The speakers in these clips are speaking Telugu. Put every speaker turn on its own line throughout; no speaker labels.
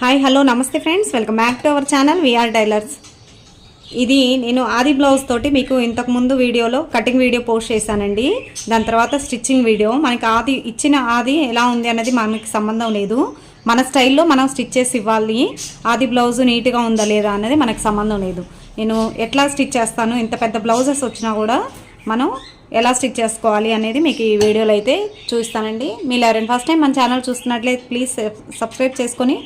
హాయ్ హలో నమస్తే friends. Welcome back to our channel VR tailors ఇది నేను ఆది బ్లౌజ్ తోటి మీకు ఇంతకుముందు వీడియోలో కటింగ్ వీడియో పోస్ట్ చేశానండి. దాని తర్వాత స్టిచ్చింగ్ వీడియో. మనకి ఆది ఇచ్చిన ఆది ఎలా ఉంది అనేది మనకి సంబంధం లేదు. మన స్టైల్లో మనం స్టిచ్ చేసి ఇవ్వాలి. ఆది బ్లౌజ్ నీట్గా ఉందా లేదా అనేది మనకు సంబంధం లేదు. నేను ఎట్లా స్టిచ్ చేస్తాను ఇంత పెద్ద బ్లౌజెస్ వచ్చినా కూడా మనం ఎలా స్టిచ్ చేసుకోవాలి అనేది మీకు ఈ వీడియోలో అయితే చూస్తానండి. మీరు ఎవరైనా ఫస్ట్ టైం మన ఛానల్ చూస్తున్నట్లయితే ప్లీజ్ సబ్స్క్రైబ్ eh, చేసుకొని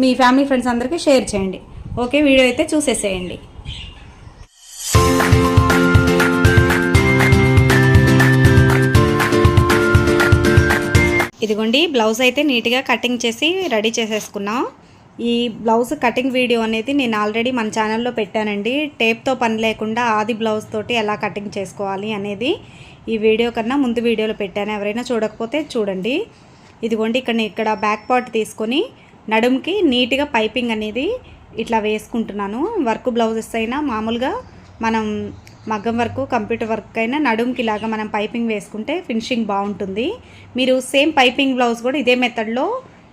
మీ ఫ్యామిలీ ఫ్రెండ్స్ అందరికీ షేర్ చేయండి. ఓకే వీడియో అయితే చూసేసేయండి. ఇదిగోండి బ్లౌజ్ అయితే నీట్గా కటింగ్ చేసి రెడీ చేసేసుకున్నాం. ఈ బ్లౌజ్ కటింగ్ వీడియో అనేది నేను ఆల్రెడీ మన ఛానల్లో పెట్టానండి. టేప్తో పని లేకుండా ఆది బ్లౌజ్ తోటి ఎలా కటింగ్ చేసుకోవాలి అనేది ఈ వీడియో కన్నా ముందు వీడియోలో పెట్టాను. ఎవరైనా చూడకపోతే చూడండి. ఇదిగోండి ఇక్కడ ఇక్కడ బ్యాక్ పార్ట్ తీసుకొని నడుముకి నీట్గా పైపింగ్ అనేది ఇట్లా వేసుకుంటున్నాను. వర్క్ బ్లౌజెస్ అయినా మామూలుగా మనం మగ్గం వర్క్ కంప్యూటర్ వర్క్ అయినా నడుముకి ఇలాగా మనం పైపింగ్ వేసుకుంటే ఫినిషింగ్ బాగుంటుంది. మీరు సేమ్ పైపింగ్ బ్లౌజ్ కూడా ఇదే మెథడ్లో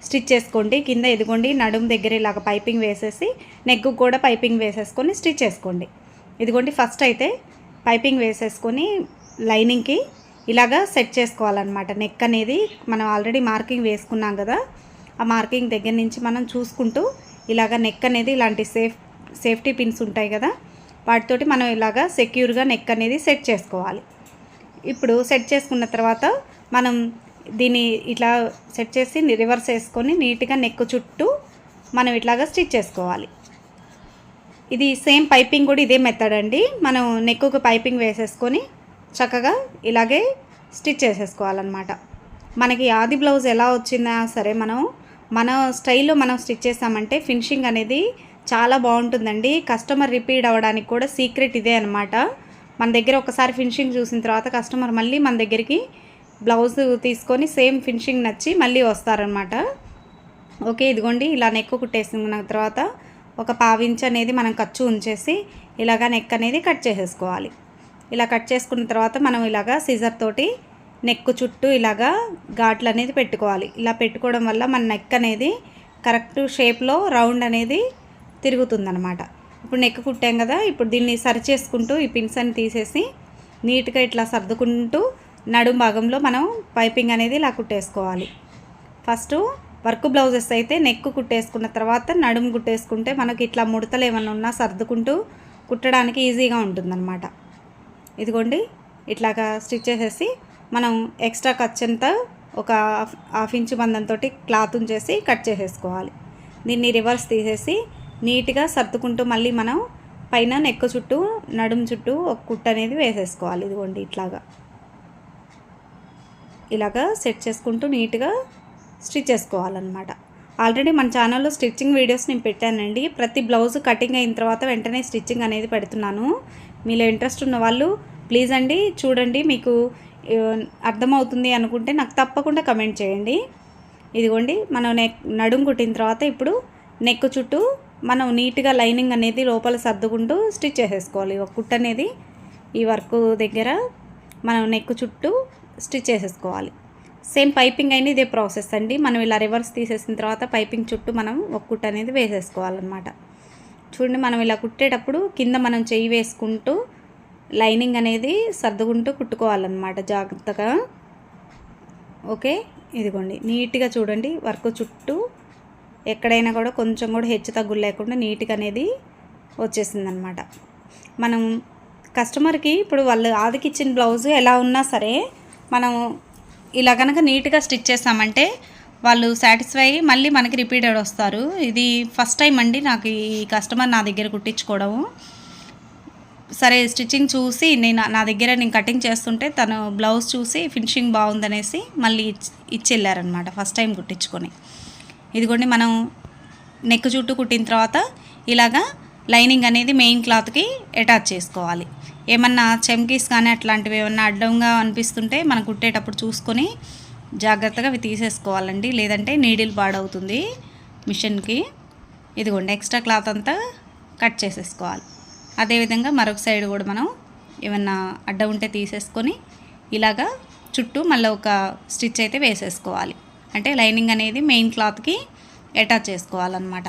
స్టిచ్ చేసుకోండి. కింద ఎదుగోండి నడుము దగ్గర ఇలాగ పైపింగ్ వేసేసి నెక్ కూడా పైపింగ్ వేసేసుకొని స్టిచ్ చేసుకోండి. ఇదిగోండి ఫస్ట్ అయితే పైపింగ్ వేసేసుకొని లైనింగ్కి ఇలాగా సెట్ చేసుకోవాలన్నమాట. నెక్ అనేది మనం ఆల్రెడీ మార్కింగ్ వేసుకున్నాం కదా ఆ మార్కింగ్ దగ్గర నుంచి మనం చూసుకుంటూ ఇలాగ నెక్ అనేది ఇలాంటి సేఫ్ సేఫ్టీ పిన్స్ ఉంటాయి కదా వాటితోటి మనం ఇలాగా సెక్యూర్గా నెక్ అనేది సెట్ చేసుకోవాలి. ఇప్పుడు సెట్ చేసుకున్న తర్వాత మనం దీన్ని ఇట్లా సెట్ చేసి రివర్స్ వేసుకొని నీట్గా నెక్ చుట్టూ మనం ఇట్లాగా స్టిచ్ చేసుకోవాలి. ఇది సేమ్ పైపింగ్ కూడా ఇదే మెథడ్ అండి. మనం నెక్కుకు పైపింగ్ వేసేసుకొని చక్కగా ఇలాగే స్టిచ్ చేసేసుకోవాలన్నమాట. మనకి ఆది బ్లౌజ్ ఎలా వచ్చిందా సరే మనం మన స్టైల్లో మనం స్టిచ్ చేసామంటే ఫినిషింగ్ అనేది చాలా బాగుంటుందండి. కస్టమర్ రిపీట్ అవ్వడానికి కూడా సీక్రెట్ ఇదే అనమాట మన దగ్గర ఒకసారి ఫినిషింగ్ చూసిన తర్వాత కస్టమర్ మళ్ళీ మన దగ్గరికి బ్లౌజ్ తీసుకొని సేమ్ ఫినిషింగ్ నచ్చి మళ్ళీ వస్తారనమాట ఓకే ఇదిగోండి ఇలా నెక్ కుట్టేసిన తర్వాత ఒక పావించ్ అనేది మనం ఖర్చు ఉంచేసి ఇలాగా నెక్ అనేది కట్ చేసేసుకోవాలి. ఇలా కట్ చేసుకున్న తర్వాత మనం ఇలాగా సీజర్ తోటి నెక్ చుట్టూ ఇలాగా ఘాట్లు అనేది పెట్టుకోవాలి. ఇలా పెట్టుకోవడం వల్ల మన నెక్ అనేది కరెక్ట్ షేప్లో రౌండ్ అనేది తిరుగుతుందనమాట ఇప్పుడు నెక్ కుట్టాం కదా ఇప్పుడు దీన్ని సరి చేసుకుంటూ ఈ పిన్స్ అని తీసేసి నీట్గా ఇట్లా సర్దుకుంటూ నడుం భాగంలో మనం పైపింగ్ అనేది ఇలా కుట్టేసుకోవాలి. ఫస్ట్ వర్క్ బ్లౌజెస్ అయితే నెక్ కుట్టేసుకున్న తర్వాత నడుము కుట్టేసుకుంటే మనకి ఇట్లా ముడతలు ఏమైనా ఉన్నా సర్దుకుంటూ కుట్టడానికి ఈజీగా ఉంటుందన్నమాట. ఇదిగోండి ఇట్లాగా స్టిచ్ చేసేసి మనం ఎక్స్ట్రా ఖర్చంతా ఒక హాఫ్ హాఫ్ ఇంచు మందంతో క్లాత్ ఉంచేసి కట్ చేసేసుకోవాలి. దీన్ని రివర్స్ తీసేసి నీట్గా సర్దుకుంటూ మళ్ళీ మనం పైన నెక్కు చుట్టూ నడుము చుట్టూ ఒక కుట్ట అనేది వేసేసుకోవాలి. ఇదిగోండి ఇట్లాగా. ఇలాగా సెట్ చేసుకుంటూ నీట్గా స్టిచ్ చేసుకోవాలన్నమాట. ఆల్రెడీ మన ఛానల్లో స్టిచ్చింగ్ వీడియోస్ నేను పెట్టానండి. ప్రతి బ్లౌజ్ కటింగ్ అయిన తర్వాత వెంటనే స్టిచ్చింగ్ అనేది పెడుతున్నాను. మీలో ఇంట్రెస్ట్ ఉన్న వాళ్ళు ప్లీజ్ అండి చూడండి. మీకు అర్థమవుతుంది అనుకుంటే నాకు తప్పకుండా కమెంట్ చేయండి. ఇదిగోండి మనం నెక్ నడుము కుట్టిన తర్వాత ఇప్పుడు నెక్ చుట్టూ మనం నీట్గా లైనింగ్ అనేది లోపల సర్దుకుంటూ స్టిచ్ చేసేసుకోవాలి. ఒక కుట్ అనేది ఈ వర్క్ దగ్గర మనం నెక్ చుట్టూ స్టిచ్ చేసేసుకోవాలి. సేమ్ పైపింగ్ అయినా ఇదే ప్రాసెస్ అండి. మనం ఇలా రివర్స్ తీసేసిన తర్వాత పైపింగ్ చుట్టూ మనం ఒక కుట్ అనేది వేసేసుకోవాలన్నమాట. చూడండి మనం ఇలా కుట్టేటప్పుడు కింద మనం చెయ్యి వేసుకుంటూ లైనింగ్ అనేది సర్దుకుంటూ కుట్టుకోవాలన్నమాట. జాగ్రత్తగా. ఓకే? ఇదిగోండి. నీట్గా చూడండి. వర్క్ చుట్టూ ఎక్కడైనా కూడా కొంచెం కూడా హెచ్చు తగ్గులు లేకుండా నీట్గా అనేది వచ్చేసిందనమాట మనం కస్టమర్కి ఇప్పుడు వాళ్ళు ఆదికిచ్చిన బ్లౌజ్ ఎలా ఉన్నా సరే మనం ఇలా కనుక నీట్గా స్టిచ్ చేస్తామంటే వాళ్ళు సాటిస్ఫై అయ్యి మళ్ళీ మనకి రిపీటెడ్ వస్తారు. ఇది ఫస్ట్ టైం అండి నాకు ఈ కస్టమర్ నా దగ్గర కుట్టించుకోవడము. సరే స్టిచ్చింగ్ చూసి నేను నా దగ్గర నేను కటింగ్ చేస్తుంటే తను బ్లౌజ్ చూసి ఫినిషింగ్ బాగుందనేసి మళ్ళీ ఇచ్చి వెళ్ళారనమాట ఫస్ట్ టైం కుట్టించుకొని. ఇదిగోండి మనం నెక్ చుట్టూ కుట్టిన తర్వాత ఇలాగా లైనింగ్ అనేది మెయిన్ క్లాత్కి అటాచ్ చేసుకోవాలి. ఏమన్నా చెమ్కీస్ కానీ అట్లాంటివి ఏమన్నా అడ్డంగా అనిపిస్తుంటే మనం కుట్టేటప్పుడు చూసుకొని జాగ్రత్తగా అవి తీసేసుకోవాలండి. లేదంటే నీడిల్ పాడవుతుంది మిషన్కి. ఇదిగోండి ఎక్స్ట్రా క్లాత్ అంతా కట్ చేసేసుకోవాలి. అదేవిధంగా మరొక సైడ్ కూడా మనం ఏమన్నా అడ్డ ఉంటే తీసేసుకొని ఇలాగా చుట్టూ మళ్ళీ ఒక స్టిచ్ అయితే వేసేసుకోవాలి. అంటే లైనింగ్ అనేది మెయిన్ క్లాత్కి అటాచ్ చేసుకోవాలన్నమాట.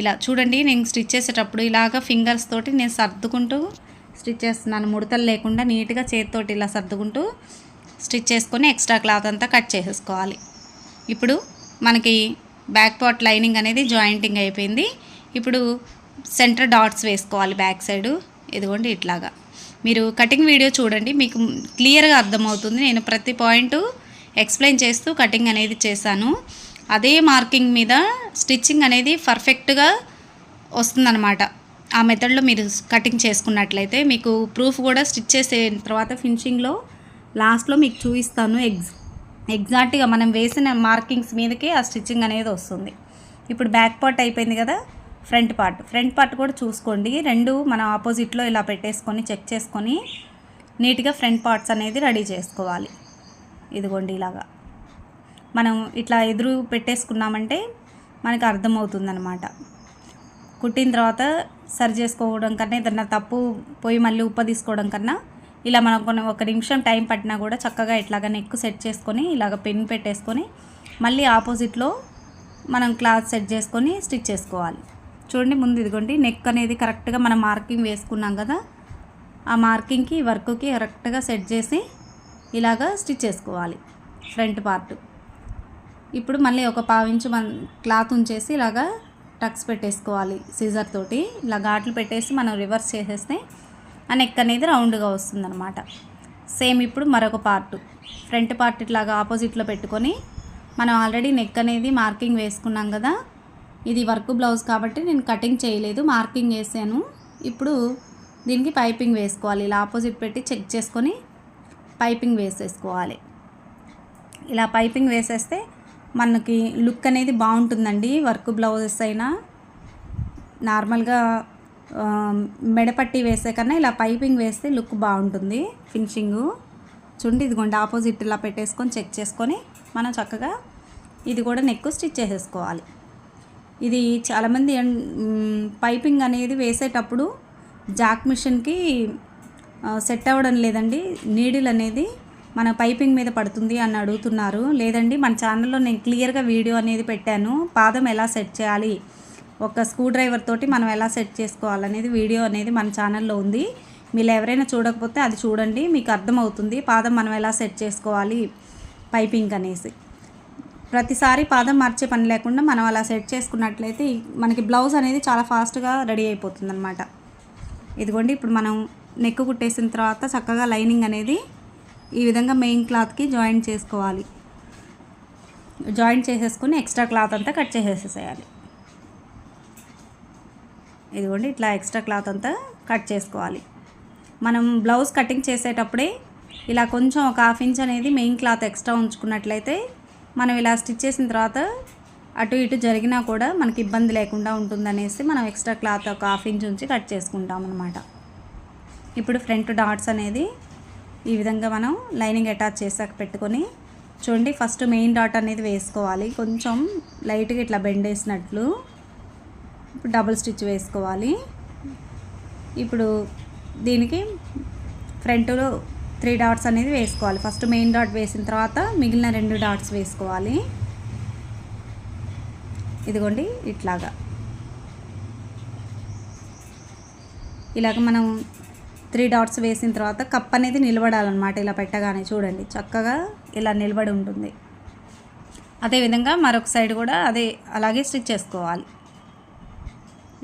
ఇలా చూడండి నేను స్టిచ్ చేసేటప్పుడు ఇలాగ ఫింగర్స్ తోటి నేను సర్దుకుంటూ స్టిచ్ చేస్తున్నాను. ముడతలు లేకుండా నీట్గా చేతితోటి ఇలా సర్దుకుంటూ స్టిచ్ చేసుకొని ఎక్స్ట్రా క్లాత్ అంతా కట్ చేసేసుకోవాలి. ఇప్పుడు మనకి బ్యాక్ పార్ట్ లైనింగ్ అనేది జాయింటింగ్ అయిపోయింది. ఇప్పుడు సెంటర్ డాట్స్ వేసుకోవాలి బ్యాక్ సైడ్. ఇదిగోండి ఇట్లాగా. మీరు కటింగ్ వీడియో చూడండి మీకు క్లియర్గా అర్థమవుతుంది. నేను ప్రతి పాయింట్ ఎక్స్ప్లెయిన్ చేస్తూ కటింగ్ అనేది చేశాను. అదే మార్కింగ్ మీద స్టిచ్చింగ్ అనేది పర్ఫెక్ట్గా వస్తుందన్నమాట. ఆ మెథడ్లో మీరు కటింగ్ చేసుకున్నట్లయితే మీకు ప్రూఫ్ కూడా స్టిచ్ చేసే తర్వాత ఫినిషింగ్లో లాస్ట్లో మీకు చూపిస్తాను. ఎగ్జ్ ఎగ్జాక్ట్గా మనం వేసిన మార్కింగ్స్ మీదకే ఆ స్టిచ్చింగ్ అనేది వస్తుంది. ఇప్పుడు బ్యాక్ పార్ట్ అయిపోయింది కదా ఫ్రంట్ పార్ట్. ఫ్రంట్ పార్ట్ కూడా చూసుకోండి. రెండు మనం ఆపోజిట్లో ఇలా పెట్టేసుకొని చెక్ చేసుకొని నీట్గా ఫ్రంట్ పార్ట్స్ అనేది రెడీ చేసుకోవాలి. ఇదిగోండి ఇలాగా. మనం ఇట్లా ఎదురు పెట్టేసుకున్నామంటే మనకు అర్థమవుతుందన్నమాట. కుట్టిన తర్వాత సరి చేసుకోవడం కన్నా ఏదన్నా తప్పు పోయి మళ్ళీ ఉప్ప తీసుకోవడం కన్నా ఇలా మనం కొన్ని ఒక నిమిషం టైం పట్టినా కూడా చక్కగా ఇట్లాగా నెక్ సెట్ చేసుకొని ఇలాగ పెన్ పెట్టేసుకొని మళ్ళీ ఆపోజిట్లో మనం క్లాత్ సెట్ చేసుకొని స్టిచ్ చేసుకోవాలి. చూడండి ముందు ఇదిగోండి నెక్ అనేది కరెక్ట్గా మనం మార్కింగ్ వేసుకున్నాం కదా ఆ మార్కింగ్కి వర్క్కి కరెక్ట్గా సెట్ చేసి ఇలాగా స్టిచ్ చేసుకోవాలి ఫ్రంట్ పార్ట్ ఇప్పుడు మళ్ళీ ఒక పావించు మన క్లాత్ ఉంచేసి ఇలాగా టక్స్ పెట్టేసుకోవాలి సీజర్ తోటి. ఇలా ఘాట్లు పెట్టేసి మనం రివర్స్ చేసేస్తే ఆ నెక్ అనేది రౌండ్గా వస్తుందన్నమాట. సేమ్ ఇప్పుడు మరొక పార్ట్ ఫ్రంట్ పార్ట్ ఇట్లాగా ఆపోజిట్లో పెట్టుకొని మనం ఆల్రెడీ నెక్ అనేది మార్కింగ్ వేసుకున్నాం కదా ఇది వర్క్ బ్లౌజ్ కాబట్టి నేను కటింగ్ చేయలేదు మార్కింగ్ వేసాను. ఇప్పుడు దీనికి పైపింగ్ వేసుకోవాలి. ఇలా ఆపోజిట్ పెట్టి చెక్ చేసుకొని పైపింగ్ వేసేసుకోవాలి. ఇలా పైపింగ్ వేసేస్తే మనకి లుక్ అనేది బాగుంటుందండి వర్క్ బ్లౌజెస్ అయినా. నార్మల్గా మెడపట్టి వేసే కన్నా ఇలా పైపింగ్ వేస్తే లుక్ బాగుంటుంది ఫినిషింగు. చూడండి ఇదిగోండి ఆపోజిట్ ఇలా పెట్టేసుకొని చెక్ చేసుకొని మనం చక్కగా ఇది కూడా నెక్ స్టిచ్ చేసేసుకోవాలి. ఇది చాలామంది పైపింగ్ అనేది వేసేటప్పుడు జాక్ మిషన్కి సెట్ అవ్వడం లేదండి. నీడిల్ అనేది మన పైపింగ్ మీద పడుతుంది అని అడుగుతున్నారు. లేదండి మన ఛానల్లో నేను క్లియర్గా వీడియో అనేది పెట్టాను. పాదం ఎలా సెట్ చేయాలి? ఒక స్క్రూ డ్రైవర్ తోటి మనం ఎలా సెట్ చేసుకోవాలనేది వీడియో అనేది మన ఛానల్లో ఉంది. మీరు ఎవరైనా చూడకపోతే అది చూడండి మీకు అర్థమవుతుంది. పాదం మనం ఎలా సెట్ చేసుకోవాలి? పైపింగ్ అనేసి. ప్రతిసారి పాదం మార్చే పని లేకుండా మనం అలా సెట్ చేసుకున్నట్లయితే మనకి బ్లౌజ్ అనేది చాలా ఫాస్ట్గా రెడీ అయిపోతుంది అనమాట ఇదిగోండి ఇప్పుడు మనం నెక్ కుట్టేసిన తర్వాత చక్కగా లైనింగ్ అనేది ఈ విధంగా మెయిన్ క్లాత్కి జాయింట్ చేసుకోవాలి. జాయింట్ చేసేసుకుని ఎక్స్ట్రా క్లాత్ అంతా కట్ చేసేసేయాలి. ఇదిగోండి ఇట్లా ఎక్స్ట్రా క్లాత్ అంతా కట్ చేసుకోవాలి. మనం బ్లౌజ్ కటింగ్ చేసేటప్పుడే ఇలా కొంచెం ఒక హాఫ్ ఇంచ్ అనేది మెయిన్ క్లాత్ ఎక్స్ట్రా ఉంచుకున్నట్లయితే మనం ఇలా స్టిచ్ చేసిన తర్వాత అటు ఇటు జరిగినా కూడా మనకి ఇబ్బంది లేకుండా ఉంటుందనేసి మనం ఎక్స్ట్రా క్లాత్ ఒక హాఫ్ ఇంచ్ ఉంచి కట్ చేసుకుంటాం అనమాట ఇప్పుడు ఫ్రంట్ డాట్స్ అనేది ఈ విధంగా మనం లైనింగ్ అటాచ్ చేసాక పెట్టుకొని చూడండి ఫస్ట్ మెయిన్ డాట్ అనేది వేసుకోవాలి. కొంచెం లైట్గా ఇట్లా బెండ్ వేసినట్లు ఇప్పుడు డబుల్ స్టిచ్ వేసుకోవాలి. ఇప్పుడు దీనికి ఫ్రంట్లో త్రీ డాట్స్ అనేది వేసుకోవాలి. ఫస్ట్ మెయిన్ డాట్ వేసిన తర్వాత మిగిలిన రెండు డాట్స్ వేసుకోవాలి. ఇదిగోండి ఇట్లాగా. ఇలాగ మనం త్రీ డాట్స్ వేసిన తర్వాత కప్ అనేది నిలబడాలన్నమాట ఇలా పెట్టగానే చూడండి. చక్కగా ఇలా నిలబడి ఉంటుంది. అదేవిధంగా మరొక సైడ్ కూడా అదే అలాగే స్టిచ్ చేసుకోవాలి.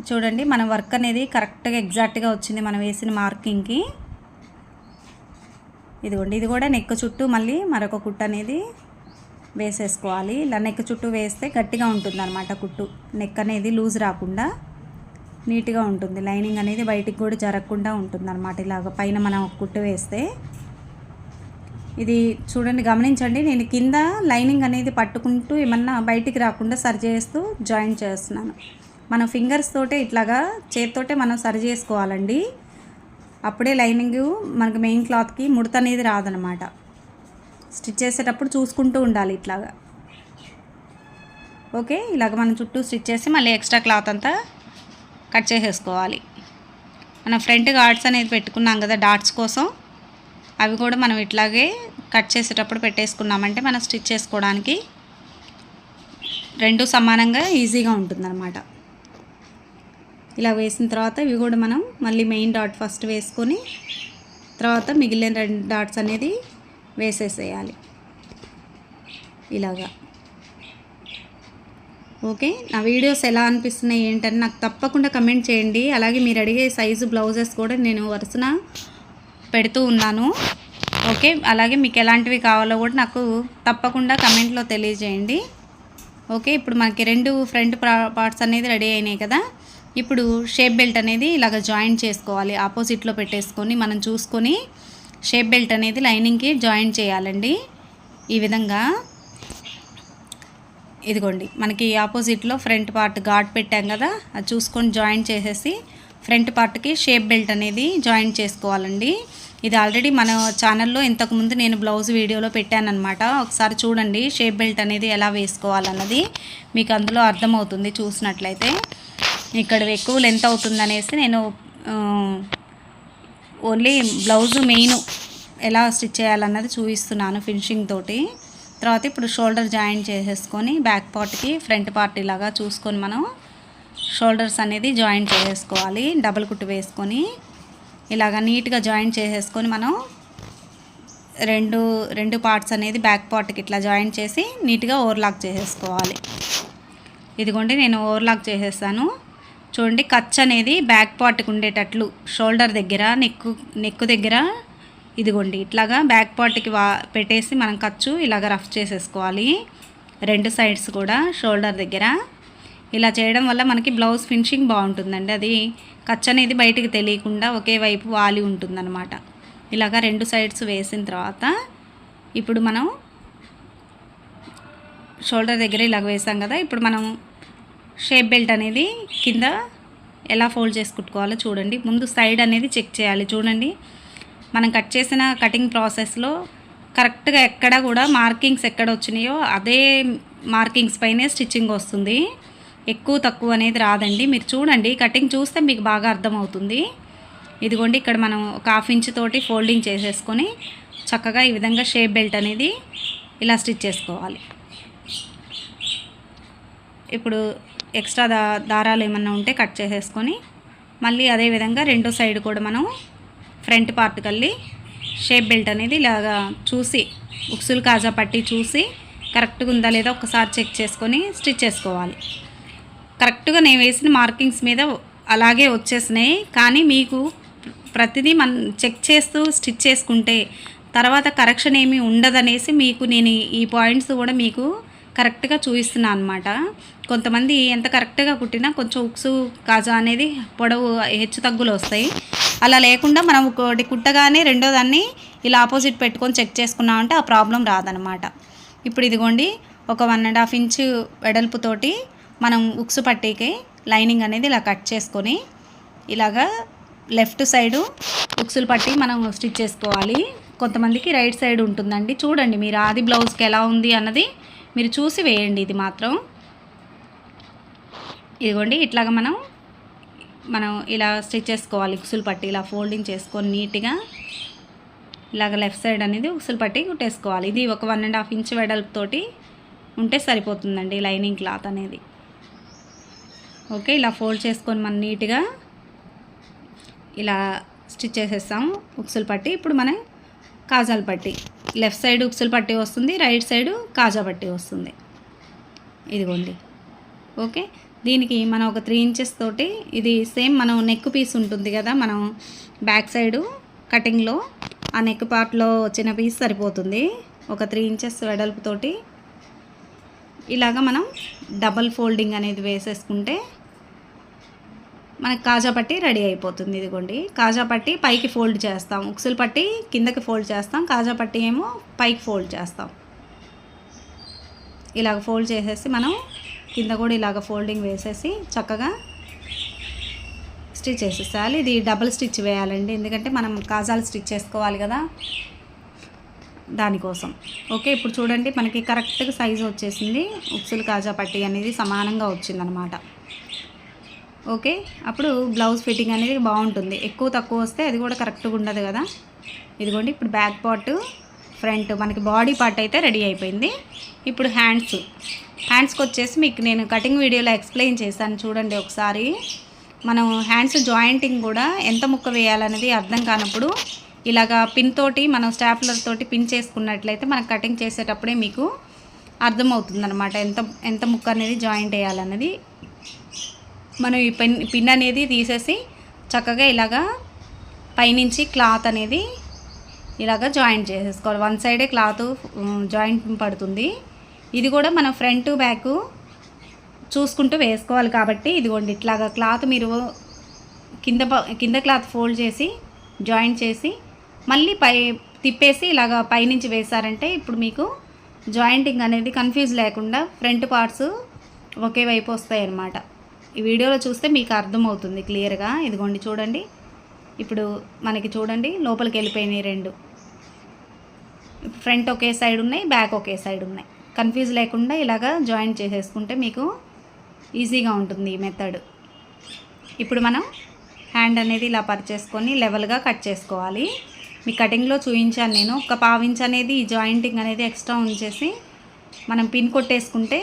చూడండి మన వర్క్ అనేది కరెక్ట్గా ఎగ్జాక్ట్గా వచ్చింది. మనం వేసిన మార్కింగ్కి. ఇదిగోండి ఇది కూడా నెక్ చుట్టూ మళ్ళీ మరొక కుట్టు అనేది వేసేసుకోవాలి. ఇలా నెక్ చుట్టూ వేస్తే గట్టిగా ఉంటుంది అనమాట కుట్టు. నెక్ అనేది లూజ్ రాకుండా నీట్గా ఉంటుంది. లైనింగ్ అనేది బయటికి కూడా జరగకుండా ఉంటుంది అనమాట ఇలాగ పైన మనం కుట్టు వేస్తే. ఇది చూడండి గమనించండి. నేను కింద లైనింగ్ అనేది పట్టుకుంటూ ఏమన్నా బయటికి రాకుండా సరి చేస్తూ జాయిన్ చేస్తున్నాను. మన ఫింగర్స్ తోటే ఇట్లాగా చేతితోటే మనం సరి చేసుకోవాలండి. అప్పుడే లైనింగ్ మనకి మెయిన్ క్లాత్కి ముడత అనేది రాదనమాట స్టిచ్ చేసేటప్పుడు చూసుకుంటూ ఉండాలి ఇట్లాగా. ఓకే ఇలాగ మనం చుట్టూ స్టిచ్ చేసి మళ్ళీ ఎక్స్ట్రా క్లాత్ అంతా కట్ చేసేసుకోవాలి. మనం ఫ్రంట్ గార్డ్స్ అనేది పెట్టుకున్నాం కదా డాట్స్ కోసం. అవి కూడా మనం ఇట్లాగే కట్ చేసేటప్పుడు పెట్టేసుకున్నామంటే మనం స్టిచ్ చేసుకోవడానికి రెండు సమానంగా ఈజీగా ఉంటుందన్నమాట. ఇలా వేసిన తర్వాత ఇవి కూడా మనం మళ్ళీ మెయిన్ డాట్ ఫస్ట్ వేసుకొని తర్వాత మిగిలిన రెండు డాట్స్ అనేది వేసేసేయాలి. ఇలాగా. ఓకే? నా వీడియోస్ ఎలా అనిపిస్తున్నాయి ఏంటని నాకు తప్పకుండా కమెంట్ చేయండి. అలాగే మీరు అడిగే సైజు బ్లౌజెస్ కూడా నేను వరుసన పెడుతూ ఉన్నాను. ఓకే? అలాగే మీకు ఎలాంటివి కావాలో కూడా నాకు తప్పకుండా కమెంట్లో తెలియజేయండి. ఓకే? ఇప్పుడు మనకి రెండు ఫ్రంట్ పార్ట్స్ అనేది రెడీ అయినాయి కదా. ఇప్పుడు షేప్ బెల్ట్ అనేది ఇలాగ జాయింట్ చేసుకోవాలి. ఆపోజిట్లో పెట్టేసుకొని మనం చూసుకొని షేప్ బెల్ట్ అనేది లైనింగ్కి జాయింట్ చేయాలండి. ఈ విధంగా ఇదిగోండి. మనకి ఆపోజిట్లో ఫ్రంట్ పార్ట్ గాడ్ పెట్టాం కదా అది చూసుకొని జాయింట్ చేసేసి ఫ్రంట్ పార్ట్కి షేప్ బెల్ట్ అనేది జాయింట్ చేసుకోవాలండి. ఇది ఆల్రెడీ మన ఛానల్లో ఇంతకుముందు నేను బ్లౌజ్ వీడియోలో పెట్టానమాట ఒకసారి చూడండి షేప్ బెల్ట్ అనేది ఎలా వేసుకోవాలన్నది. మీకు అందులో అర్థమవుతుంది చూసినట్లయితే. ఇక్కడ ఎక్కువ లెంత్ అవుతుంది అనేసి నేను ఓన్లీ బ్లౌజ్ మెయిన్ ఎలా స్టిచ్ చేయాలన్నది చూపిస్తున్నాను ఫినిషింగ్ తోటి. తర్వాత ఇప్పుడు షోల్డర్ జాయింట్ చేసేసుకొని బ్యాక్ పార్ట్కి ఫ్రంట్ పార్ట్ ఇలాగా చూసుకొని మనం షోల్డర్స్ అనేది జాయింట్ చేసేసుకోవాలి. డబుల్ కుట్టు వేసుకొని ఇలాగ నీట్గా జాయింట్ చేసేసుకొని మనం రెండు రెండు పార్ట్స్ అనేది బ్యాక్ పార్ట్కి ఇట్లా జాయింట్ చేసి నీట్గా ఓవర్లాక్ చేసేసుకోవాలి. ఇదిగోండి నేను ఓవర్లాక్ చేసేసాను. చూడండి ఖర్చు అనేది బ్యాక్ పార్ట్కి ఉండేటట్లు. షోల్డర్ దగ్గర నెక్కు నెక్కు దగ్గర ఇదిగోండి ఇట్లాగా బ్యాక్ పార్ట్కి వా పెట్టేసి మనం ఖర్చు ఇలాగ రఫ్ చేసేసుకోవాలి. రెండు సైడ్స్ కూడా షోల్డర్ దగ్గర. ఇలా చేయడం వల్ల మనకి బ్లౌజ్ ఫినిషింగ్ బాగుంటుందండి. అది ఖర్చు అనేది బయటికి తెలియకుండా ఒకే వైపు వాలి ఉంటుందన్నమాట. ఇలాగ రెండు సైడ్స్ వేసిన తర్వాత ఇప్పుడు మనం షోల్డర్ దగ్గర ఇలాగ వేసాం కదా ఇప్పుడు మనం షేప్ బెల్ట్ అనేది కింద ఎలా ఫోల్డ్ చేసి కుట్టుకోవాలో చూడండి. ముందు సైడ్ అనేది చెక్ చేయాలి. చూడండి. మనం కట్ చేసిన కటింగ్ ప్రాసెస్లో కరెక్ట్గా ఎక్కడ కూడా మార్కింగ్స్ ఎక్కడ వచ్చినాయో అదే మార్కింగ్స్ పైనే స్టిచ్చింగ్ వస్తుంది. ఎక్కువ తక్కువ అనేది రాదండి. మీరు చూడండి. కటింగ్ చూస్తే మీకు బాగా అర్థమవుతుంది. ఇదిగోండి. ఇక్కడ మనం ఒక హాఫ్ ఇంచ్ తోటి ఫోల్డింగ్ చేసేసుకొని చక్కగా ఈ విధంగా షేప్ బెల్ట్ అనేది ఇలా స్టిచ్ చేసుకోవాలి. ఇప్పుడు ఎక్స్ట్రా దా దారాలు ఏమన్నా ఉంటే కట్ చేసేసుకొని మళ్ళీ అదే విధంగా రెండో సైడ్ కూడా మనం ఫ్రంట్ పార్ట్ కల్లి షేప్ బెల్ట్ అనేది ఇలాగా చూసి ఉక్సులు కాజా పట్టి చూసి కరెక్ట్గా ఉందా లేదా ఒకసారి చెక్ చేసుకొని స్టిచ్ చేసుకోవాలి. కరెక్ట్గా నేను వేసిన మార్కింగ్స్ మీద అలాగే వచ్చేసినాయి. కానీ మీకు ప్రతిదీ మనం చెక్ చేస్తూ స్టిచ్ చేసుకుంటే తర్వాత కరెక్షన్ ఏమీ ఉండదనేసి మీకు నేను ఈ పాయింట్స్ కూడా మీకు కరెక్ట్గా చూపిస్తున్నాను అనమాట కొంతమంది ఎంత కరెక్ట్గా కుట్టినా కొంచెం ఉక్సు కాజా అనేది పొడవు హెచ్చు తగ్గులు వస్తాయి. అలా లేకుండా మనం ఒకటి కుట్టగానే రెండో దాన్ని ఇలా ఆపోజిట్ పెట్టుకొని చెక్ చేసుకున్నామంటే ఆ ప్రాబ్లం రాదనమాట ఇప్పుడు ఇదిగోండి ఒక వన్ అండ్ హాఫ్ ఇంచ్ వెడల్పుతోటి మనం ఉక్సు పట్టీకి లైనింగ్ అనేది ఇలా కట్ చేసుకొని ఇలాగా లెఫ్ట్ సైడు ఉక్సులు పట్టి మనం స్టిచ్ చేసుకోవాలి. కొంతమందికి రైట్ సైడ్ ఉంటుందండి. చూడండి మీరు ఆది బ్లౌజ్కి ఎలా ఉంది అన్నది మీరు చూసి వేయండి ఇది మాత్రం. ఇదిగోండి ఇట్లాగా మనం మనం ఇలా స్టిచ్ చేసుకోవాలి ఉక్సులు పట్టి ఇలా ఫోల్డింగ్ చేసుకొని నీట్గా. ఇలాగ లెఫ్ట్ సైడ్ అనేది ఉక్సులు పట్టి కుట్టేసుకోవాలి. ఇది ఒక వన్ అండ్ హాఫ్ ఇంచ్ వెడల్పుతోటి ఉంటే సరిపోతుందండి లైనింగ్ క్లాత్ అనేది. ఓకే ఇలా ఫోల్డ్ చేసుకొని మనం నీట్గా ఇలా స్టిచ్ చేసేస్తాం ఉక్సులు పట్టి. ఇప్పుడు మనం కాజాలు పట్టి. లెఫ్ట్ సైడ్ ఉక్సులు పట్టి వస్తుంది రైట్ సైడ్ కాజా పట్టి వస్తుంది. ఇదిగోండి. ఓకే? దీనికి మనం ఒక త్రీ ఇంచెస్ తోటి ఇది సేమ్ మనం నెక్ పీస్ ఉంటుంది కదా మనం బ్యాక్ సైడు కటింగ్లో ఆ నెక్ పార్ట్లో వచ్చిన పీస్ సరిపోతుంది. ఒక త్రీ ఇంచెస్ వెడల్పుతోటి ఇలాగ మనం డబల్ ఫోల్డింగ్ అనేది వేసేసుకుంటే మనకి కాజా పట్టి రెడీ అయిపోతుంది ఇదిగోండి. కాజా పట్టి పైకి ఫోల్డ్ చేస్తాం. ఉక్సులు పట్టి కిందకి ఫోల్డ్ చేస్తాం. కాజా పట్టి ఏమో పైకి ఫోల్డ్ చేస్తాం. ఇలాగ ఫోల్డ్ చేసేసి మనం కింద కూడా ఇలాగ ఫోల్డింగ్ వేసేసి చక్కగా స్టిచ్ చేసేసేయాలి. ఇది డబుల్ స్టిచ్ వేయాలండి. ఎందుకంటే మనం కాజాలు స్టిచ్ చేసుకోవాలి కదా దానికోసం. ఓకే ఇప్పుడు చూడండి మనకి కరెక్ట్గా సైజు వచ్చేసింది. ఉక్సులు కాజా పట్టి అనేది సమానంగా వచ్చిందనమాట. ఓకే? అప్పుడు బ్లౌజ్ ఫిట్టింగ్ అనేది బాగుంటుంది. ఎక్కువ తక్కువ వస్తే అది కూడా కరెక్ట్గా ఉండదు కదా? ఇదిగోండి ఇప్పుడు బ్యాక్ పార్ట్ ఫ్రంట్. మనకి బాడీ పార్ట్ అయితే రెడీ అయిపోయింది. ఇప్పుడు హ్యాండ్స్. హ్యాండ్స్కి వచ్చేసి మీకు నేను కటింగ్ వీడియోలో ఎక్స్ప్లెయిన్ చేశాను చూడండి ఒకసారి. మనం హ్యాండ్స్ జాయింటింగ్ కూడా ఎంత ముక్క వేయాలనేది అర్థం కానప్పుడు ఇలాగా పిన్ తోటి మనం స్టాప్లర్ తోటి పిన్ చేసుకున్నట్లయితే మనం కటింగ్ చేసేటప్పుడే మీకు అర్థమవుతుంది అనమాట ఎంత ఎంత ముక్క అనేది జాయింట్ వేయాలన్నది మనం ఈ పిన్ పిన్ అనేది తీసేసి చక్కగా ఇలాగా పైనుంచి క్లాత్ అనేది ఇలాగ జాయింట్ చేసేసుకోవాలి. వన్ సైడే క్లాత్ జాయింట్ పడుతుంది. ఇది కూడా మన ఫ్రంట్ బ్యాక్ చూసుకుంటూ వేసుకోవాలి కాబట్టి ఇదిగోండి ఇట్లాగా క్లాత్ మీరు కింద ప- కింద క్లాత్ ఫోల్డ్ చేసి జాయింట్ చేసి మళ్ళీ పై తిప్పేసి ఇలాగ పైనుంచి వేశారంటే ఇప్పుడు మీకు జాయింటింగ్ అనేది కన్ఫ్యూజ్ లేకుండా ఫ్రంట్ పార్ట్స్ ఒకే వైపు వస్తాయి అన్నమాట ఈ వీడియోలో చూస్తే మీకు అర్థమవుతుంది క్లియర్గా. ఇదిగోండి చూడండి. ఇప్పుడు మనకి చూడండి లోపలికి వెళ్ళిపోయినాయి రెండు. ఫ్రంట్ ఒకే సైడ్ ఉన్నాయి బ్యాక్ ఒకే సైడ్ ఉన్నాయి. కన్ఫ్యూజ్ లేకుండా ఇలాగా జాయింట్ చేసేసుకుంటే మీకు ఈజీగా ఉంటుంది ఈ మెథడ్. ఇప్పుడు మనం హ్యాండ్ అనేది ఇలా పరిచేసుకొని లెవెల్గా కట్ చేసుకోవాలి. మీ కటింగ్లో చూపించాను నేను. ఒక పావించ్ అనేది ఈ జాయింటింగ్ అనేది ఎక్స్ట్రా ఉంచేసి మనం పిన్ కొట్టేసుకుంటే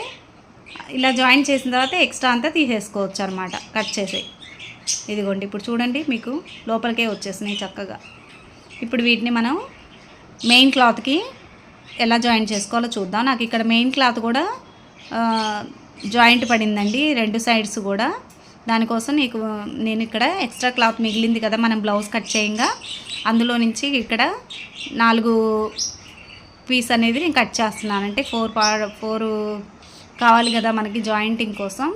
ఇలా జాయిన్ చేసిన తర్వాత ఎక్స్ట్రా అంతా తీసేసుకోవచ్చు అనమాట కట్ చేసి. ఇదిగోండి ఇప్పుడు చూడండి మీకు లోపలికే వచ్చేసినాయి చక్కగా. ఇప్పుడు వీటిని మనం మెయిన్ క్లాత్కి ఎలా జాయింట్ చేసుకోవాలో చూద్దాం. నాకు ఇక్కడ మెయిన్ క్లాత్ కూడా జాయింట్ పడిందండి రెండు సైడ్స్ కూడా. దానికోసం నీకు నేను ఇక్కడ ఎక్స్ట్రా క్లాత్ మిగిలింది కదా మనం బ్లౌజ్ కట్ చేయంగా. అందులో నుంచి ఇక్కడ నాలుగు పీస్ అనేది నేను కట్ చేస్తున్నాను అంటే ఫోర్ పా ఫోరు కావాలి కదా మనకి జాయింటింగ్ కోసం.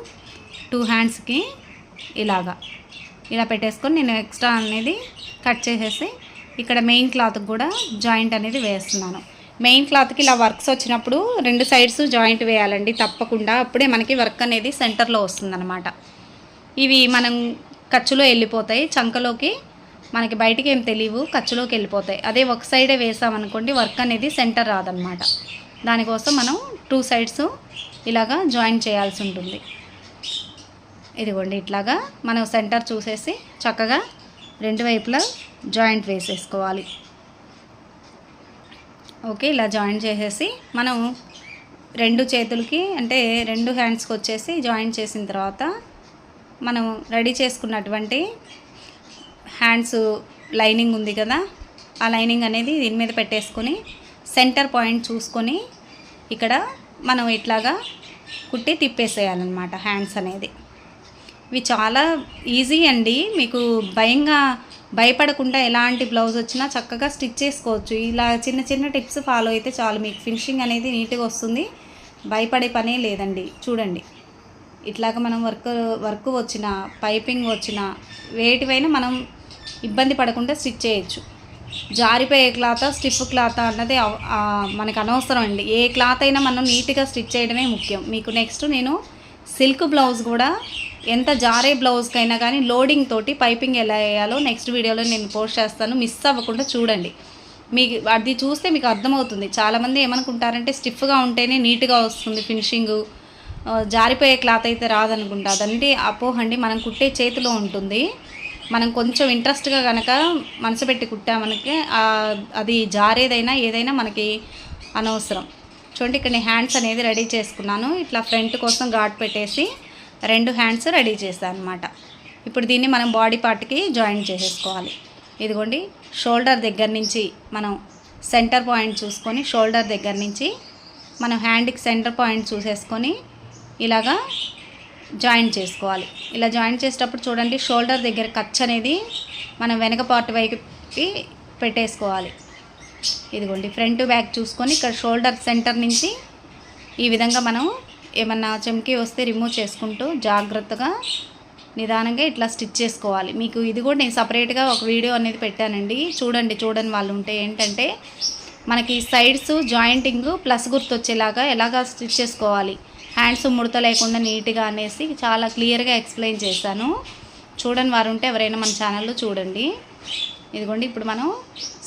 టూ హ్యాండ్స్కి ఇలాగా. ఇలా పెట్టేసుకొని నేను ఎక్స్ట్రా అనేది కట్ చేసేసి ఇక్కడ మెయిన్ క్లాత్కి కూడా జాయింట్ అనేది వేస్తున్నాను. మెయిన్ క్లాత్కి ఇలా వర్క్స్ వచ్చినప్పుడు రెండు సైడ్స్ జాయింట్ వేయాలండి తప్పకుండా. అప్పుడే మనకి వర్క్ అనేది సెంటర్లో వస్తుందన్నమాట. ఇవి మనం ఖర్చులో వెళ్ళిపోతాయి. చంకలోకి మనకి బయటికి ఏం తెలియవు. ఖర్చులోకి వెళ్ళిపోతాయి. అదే ఒక సైడే వేసామనుకోండి వర్క్ అనేది సెంటర్ రాదనమాట దానికోసం మనం టూ సైడ్స్ ఇలాగా జాయిన్ చేయాల్సి ఉంటుంది. ఇదిగోండి ఇట్లాగా మనం సెంటర్ చూసేసి చక్కగా రెండు వైపులా జాయింట్ వేసేసుకోవాలి. ఓకే ఇలా జాయింట్ చేసేసి మనం రెండు చేతులకి అంటే రెండు హ్యాండ్స్కి వచ్చేసి జాయింట్ చేసిన తర్వాత మనం రెడీ చేసుకున్నటువంటి హ్యాండ్స్ లైనింగ్ ఉంది కదా ఆ లైనింగ్ అనేది దీని మీద పెట్టేసుకొని సెంటర్ పాయింట్ చూసుకొని ఇక్కడ మనం ఇట్లాగా కుట్టి తిప్పేసేయాలన్నమాట హ్యాండ్స్ అనేది. ఇవి చాలా ఈజీ అండి. మీకు భయంగా భయపడకుండా ఎలాంటి బ్లౌజ్ వచ్చినా చక్కగా స్టిచ్ చేసుకోవచ్చు. ఇలా చిన్న చిన్న టిప్స్ ఫాలో అయితే చాలు. మీకు ఫినిషింగ్ అనేది నీట్గా వస్తుంది. భయపడే పనే లేదండి. చూడండి. ఇట్లాగ మనం వర్క్ వర్క్ వచ్చిన పైపింగ్ వచ్చిన వేటివైనా మనం ఇబ్బంది పడకుండా స్టిచ్ చేయొచ్చు. జారిపోయే క్లాత్ స్టిఫ్ క్లాత్ అన్నది మనకు అనవసరం అండి ఏ క్లాత్ అయినా మనం నీట్గా స్టిచ్ చేయడమే ముఖ్యం. మీకు నెక్స్ట్ నేను సిల్క్ బ్లౌజ్ కూడా ఎంత జారే బ్లౌజ్కైనా కానీ లోడింగ్ తోటి పైపింగ్ ఎలా వేయాలో నెక్స్ట్ వీడియోలో నేను పోస్ట్ చేస్తాను. మిస్ అవ్వకుండా చూడండి. మీకు అది చూస్తే మీకు అర్థమవుతుంది. చాలామంది ఏమనుకుంటారంటే స్టిఫ్గా ఉంటేనే నీట్గా వస్తుంది ఫినిషింగ్. జారిపోయే క్లాత్ అయితే రాదనుకుంటా. అదంటే అపోహండి. మనం కుట్టే చేతిలో ఉంటుంది. మనం కొంచెం ఇంట్రెస్ట్గా కనుక మనసు పెట్టి కుట్టామనకి అది జారేదైనా ఏదైనా మనకి అనవసరం. చూడండి ఇక్కడ నేను హ్యాండ్స్ అనేది రెడీ చేసుకున్నాను. ఇట్లా ఫ్రంట్ కోసం ఘాట్ పెట్టేసి రెండు హ్యాండ్స్ రెడీ చేశాను అనమాట ఇప్పుడు దీన్ని మనం బాడీ పార్ట్కి జాయిన్ చేసేసుకోవాలి. ఇదిగోండి షోల్డర్ దగ్గర నుంచి మనం సెంటర్ పాయింట్ చూసుకొని షోల్డర్ దగ్గర నుంచి మనం హ్యాండ్కి సెంటర్ పాయింట్ చూసేసుకొని ఇలాగా జాయిన్ చేసుకోవాలి. ఇలా జాయిన్ చేసేటప్పుడు చూడండి షోల్డర్ దగ్గర ఖర్చు అనేది మనం వెనక పార్ట్ వైపుకి పెట్టేసుకోవాలి. ఇదిగోండి ఫ్రంట్ బ్యాక్ చూసుకొని ఇక్కడ షోల్డర్ సెంటర్ నుంచి ఈ విధంగా మనం ఏమన్నా చెమ్కి వస్తే రిమూవ్ చేసుకుంటూ జాగ్రత్తగా నిదానంగా ఇట్లా స్టిచ్ చేసుకోవాలి. మీకు ఇది కూడా నేను సపరేట్గా ఒక వీడియో అనేది పెట్టానండి. చూడండి చూడని వాళ్ళు ఉంటే ఏంటంటే మనకి సైడ్స్ జాయింటింగ్ ప్లస్ గుర్తు వచ్చేలాగా ఎలాగా స్టిచ్ చేసుకోవాలి. హ్యాండ్స్ ముడత లేకుండా నీట్గా అనేసి చాలా క్లియర్గా ఎక్స్ప్లెయిన్ చేశాను. చూడని వారు ఉంటే ఎవరైనా మన ఛానల్లో చూడండి. ఇదిగోండి ఇప్పుడు మనం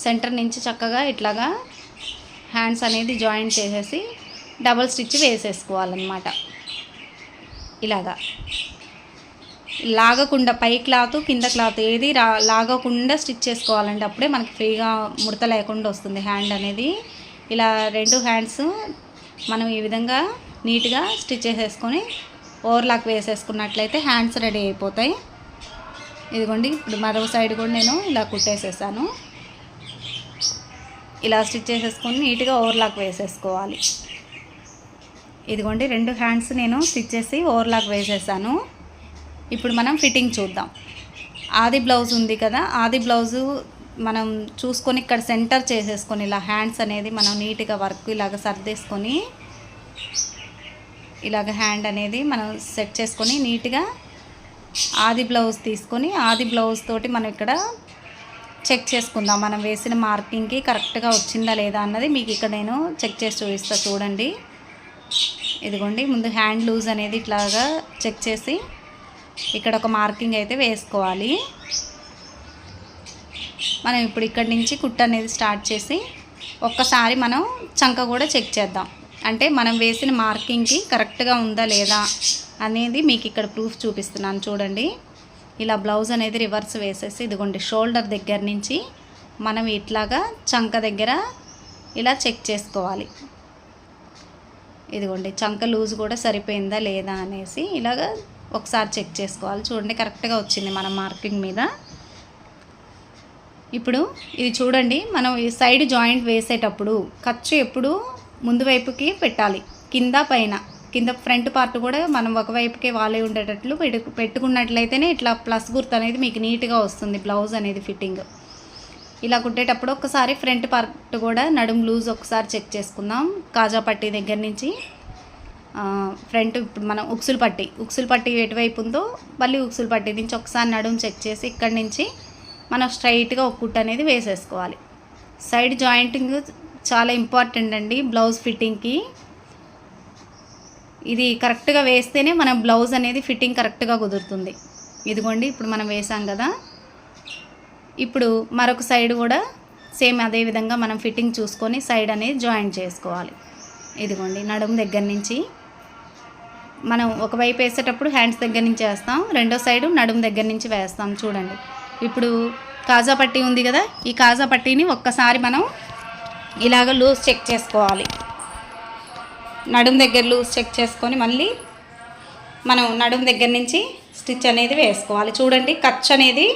సెంటర్ నుంచి చక్కగా ఇట్లాగా హ్యాండ్స్ అనేది జాయింట్ చేసేసి డబల్ స్టిచ్ వేసేసుకోవాలన్నమాట. ఇలాగా. లాగకుండా పై క్లాత్ కింద క్లాత్ ఏది లాగకుండా స్టిచ్ చేసుకోవాలండి అప్పుడే మనకి ఫ్రీగా ముడత లేకుండా వస్తుంది హ్యాండ్ అనేది. ఇలా రెండు హ్యాండ్స్ మనం ఈ విధంగా నీట్గా స్టిచ్ చేసేసుకొని ఓవర్లాక్ వేసేసుకున్నట్లయితే హ్యాండ్స్ రెడీ అయిపోతాయి. ఇదిగోండి ఇప్పుడు మరో సైడ్ కూడా నేను ఇలా కుట్టేసేసాను. ఇలా స్టిచ్ చేసేసుకొని నీట్గా ఓవర్లాక్ వేసేసుకోవాలి. ఇదిగోండి రెండు హ్యాండ్స్ నేను స్టిచ్ చేసి ఓవర్లాక్ వేసేసాను. ఇప్పుడు మనం ఫిట్టింగ్ చూద్దాం. ఆది బ్లౌజ్ ఉంది కదా ఆది బ్లౌజు మనం చూసుకొని ఇక్కడ సెంటర్ చేసేసుకొని ఇలా హ్యాండ్స్ అనేది మనం నీట్గా వర్క్ ఇలాగ సర్దేసుకొని ఇలాగ హ్యాండ్ అనేది మనం సెట్ చేసుకొని నీట్గా ఆది బ్లౌజ్ తీసుకొని ఆది బ్లౌజ్ తోటి మనం ఇక్కడ చెక్ చేసుకుందాం. మనం వేసిన మార్కింగ్కి కరెక్ట్గా వచ్చిందా లేదా అన్నది మీకు ఇక్కడ నేను చెక్ చేసి చూపిస్తా. చూడండి. ఇదిగోండి. ముందు హ్యాండ్ లూజ్ అనేది ఇట్లాగా చెక్ చేసి ఇక్కడ ఒక మార్కింగ్ అయితే వేసుకోవాలి. మనం ఇప్పుడు ఇక్కడి నుంచి కుట్ట అనేది స్టార్ట్ చేసి ఒక్కసారి మనం చంక కూడా చెక్ చేద్దాం. అంటే మనం వేసిన మార్కింగ్కి కరెక్ట్గా ఉందా లేదా అనేది మీకు ఇక్కడ ప్రూఫ్ చూపిస్తున్నాను. చూడండి. ఇలా బ్లౌజ్ అనేది రివర్స్ వేసేసి ఇదిగోండి షోల్డర్ దగ్గర నుంచి మనం ఇట్లాగా చంక దగ్గర ఇలా చెక్ చేసుకోవాలి. ఇదిగోండి చంక లూజ్ కూడా సరిపోయిందా లేదా అనేసి ఇలాగ ఒకసారి చెక్ చేసుకోవాలి. చూడండి కరెక్ట్గా వచ్చింది మన మార్కింగ్ మీద. ఇప్పుడు ఇది చూడండి మనం ఈ సైడ్ జాయింట్ వేసేటప్పుడు ఖర్చు ఎప్పుడు ముందు వైపుకి పెట్టాలి. కింద పైన. కింద ఫ్రంట్ పార్ట్ కూడా మనం ఒకవైపుకే వాళ్ళే ఉండేటట్లు పెట్టుకున్నట్లయితేనే ఇట్లా ప్లస్ గుర్తు అనేది మీకు నీట్గా వస్తుంది. బ్లౌజ్ అనేది ఫిట్టింగ్. ఇలా కుట్టేటప్పుడు ఒకసారి ఫ్రంట్ పార్ట్ కూడా నడుము లూజ్ ఒకసారి చెక్ చేసుకుందాం. కాజా పట్టి దగ్గర నుంచి ఫ్రంట్ ఇప్పుడు మనం ఉక్సులు పట్టి. ఉక్సులు పట్టి ఎటువైపు ఉందో మళ్ళీ ఉక్సులు పట్టి నుంచి ఒకసారి నడుము చెక్ చేసి ఇక్కడి నుంచి మనం స్ట్రైట్గా ఒక కుట్టు అనేది వేసేసుకోవాలి. సైడ్ జాయింటింగ్ చాలా ఇంపార్టెంట్ అండి బ్లౌజ్ ఫిట్టింగ్కి. ఇది కరెక్ట్గా వేస్తేనే మన బ్లౌజ్ అనేది ఫిట్టింగ్ కరెక్ట్గా కుదురుతుంది. ఇదిగోండి ఇప్పుడు మనం వేసాం కదా. ఇప్పుడు మరొక సైడ్ కూడా సేమ్ అదే విధంగా మనం ఫిట్టింగ్ చూసుకొని సైడ్ అనేది జాయింట్ చేసుకోవాలి. ఇదిగోండి నడుము దగ్గర నుంచి మనం ఒకవైపు వేసేటప్పుడు హ్యాండ్స్ దగ్గర నుంచి వేస్తాం రెండో సైడు నడుము దగ్గర నుంచి వేస్తాం చూడండి. ఇప్పుడు కాజా పట్టీ ఉంది కదా ఈ కాజా పట్టీని ఒక్కసారి మనం ఇలాగ లూజ్ చెక్ చేసుకోవాలి. నడుము దగ్గర లూజ్ చెక్ చేసుకొని మళ్ళీ మనం నడుము దగ్గర నుంచి స్టిచ్ అనేది వేసుకోవాలి. చూడండి ఖర్చు అనేది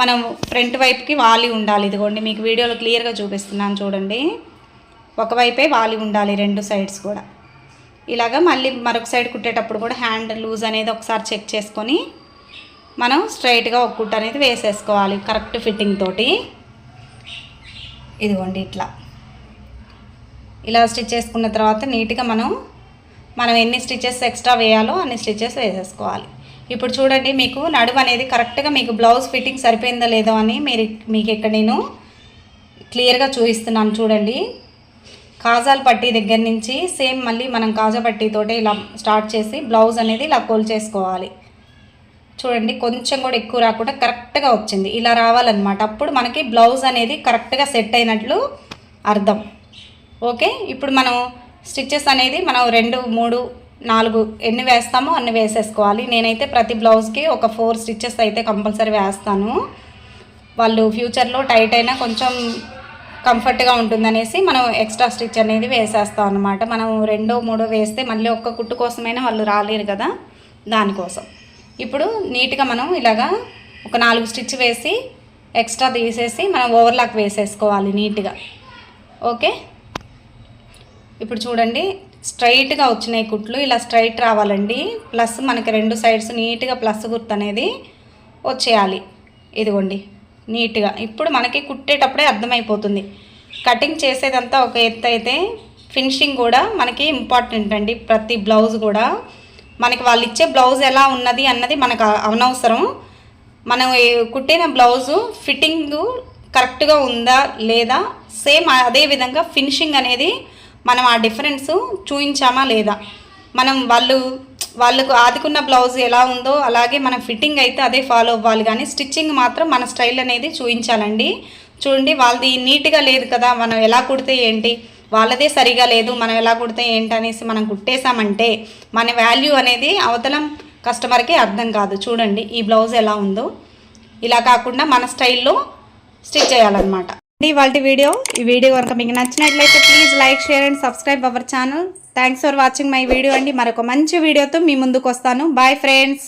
మనం ఫ్రంట్ వైపుకి వాలి ఉండాలి. ఇదిగోండి మీకు వీడియోలో క్లియర్గా చూపిస్తున్నాను చూడండి. ఒకవైపే వాలి ఉండాలి రెండు సైడ్స్ కూడా. ఇలాగ మళ్ళీ మరొక సైడ్ కుట్టేటప్పుడు కూడా హ్యాండ్ లూజ్ అనేది ఒకసారి చెక్ చేసుకొని మనం స్ట్రైట్గా ఒక కుట్ట అనేది వేసేసుకోవాలి కరెక్ట్ ఫిట్టింగ్ తోటి. ఇదిగోండి ఇట్లా. ఇలా స్టిచ్ చేసుకున్న తర్వాత నీట్గా మనం మనం ఎన్ని స్టిచెస్ ఎక్స్ట్రా వేయాలో అన్ని స్టిచెస్ వేసేసుకోవాలి. ఇప్పుడు చూడండి మీకు నడుము అనేది కరెక్ట్గా మీకు బ్లౌజ్ ఫిట్టింగ్ సరిపోయిందో లేదో అని మీరు మీకు ఇక్కడ నేను క్లియర్గా చూపిస్తున్నాను చూడండి. కాజాల పట్టీ దగ్గర నుంచి సేమ్ మళ్ళీ మనం కాజా పట్టీతోటే ఇలా స్టార్ట్ చేసి బ్లౌజ్ అనేది ఇలా చేసుకోవాలి. చూడండి కొంచెం కూడా ఎక్కువ రాకుండా కరెక్ట్గా వచ్చింది. ఇలా రావాలన్నమాట. అప్పుడు మనకి బ్లౌజ్ అనేది కరెక్ట్గా సెట్ అయినట్లు అర్థం. ఓకే? ఇప్పుడు మనం స్టిచ్చెస్ అనేది మనం రెండు మూడు నాలుగు ఎన్ని వేస్తామో అన్ని వేసేసుకోవాలి. నేనైతే ప్రతి బ్లౌజ్కి ఒక ఫోర్ స్టిచ్చెస్ అయితే కంపల్సరీ వేస్తాను. వాళ్ళు ఫ్యూచర్లో టైట్ అయినా కొంచెం కంఫర్ట్గా ఉంటుందనేసి మనం ఎక్స్ట్రా స్టిచ్ అనేది వేసేస్తాం అనమాట మనం రెండో మూడో వేస్తే మళ్ళీ ఒక్క కుట్టు కోసమైనా వాళ్ళు రాలేరు కదా దానికోసం. ఇప్పుడు నీట్గా మనం ఇలాగా ఒక నాలుగు స్టిచ్ వేసి ఎక్స్ట్రా తీసేసి మనం ఓవర్లాక్ వేసేసుకోవాలి నీట్గా. ఓకే? ఇప్పుడు చూడండి స్ట్రైట్గా వచ్చినాయి కుట్లు. ఇలా స్ట్రైట్ రావాలండి. ప్లస్ మనకి రెండు సైడ్స్ నీట్గా ప్లస్ గుర్తు అనేది వచ్చేయాలి. ఇదిగోండి నీట్గా. ఇప్పుడు మనకి కుట్టేటప్పుడే అర్థమైపోతుంది. కటింగ్ చేసేదంతా ఒక ఎత్తు అయితే ఫినిషింగ్ కూడా మనకి ఇంపార్టెంట్ అండి. ప్రతి బ్లౌజ్ కూడా మనకి వాళ్ళు ఇచ్చే బ్లౌజ్ ఎలా ఉన్నది అన్నది మనకు అనవసరం. మనం కుట్టిన బ్లౌజు ఫిట్టింగ్ కరెక్ట్గా ఉందా లేదా? సేమ్ అదే విధంగా ఫినిషింగ్ అనేది మనం ఆ డిఫరెన్స్ చూయించామా లేదా? మనం వాళ్ళు వాళ్ళకు ఆదుకున్న బ్లౌజ్ ఎలా ఉందో అలాగే మన ఫిట్టింగ్ అయితే అదే ఫాలో అవ్వాలి. కానీ స్టిచ్చింగ్ మాత్రం మన స్టైల్ అనేది చూపించాలండి చూడండి వాళ్ళది నీట్గా లేదు కదా మనం ఎలా కుడితే ఏంటి? వాళ్ళదే సరిగా లేదు మనం ఎలా కుడితే ఏంటి అనేసి మనం కుట్టేశామంటే మన వాల్యూ అనేది అవతలం కస్టమర్కి అర్థం కాదు. చూడండి ఈ బ్లౌజ్ ఎలా ఉందో. ఇలా కాకుండా మన స్టైల్లో స్టిచ్ చేయాలన్నమాట. ఇవాళ వీడియో ఈ వీడియో కనుక మీకు నచ్చినట్లయితే please like share and subscribe our channel thanks for watching my video అండి. మరొక మంచి వీడియోతో మీ ముందుకు వస్తాను. Bye friends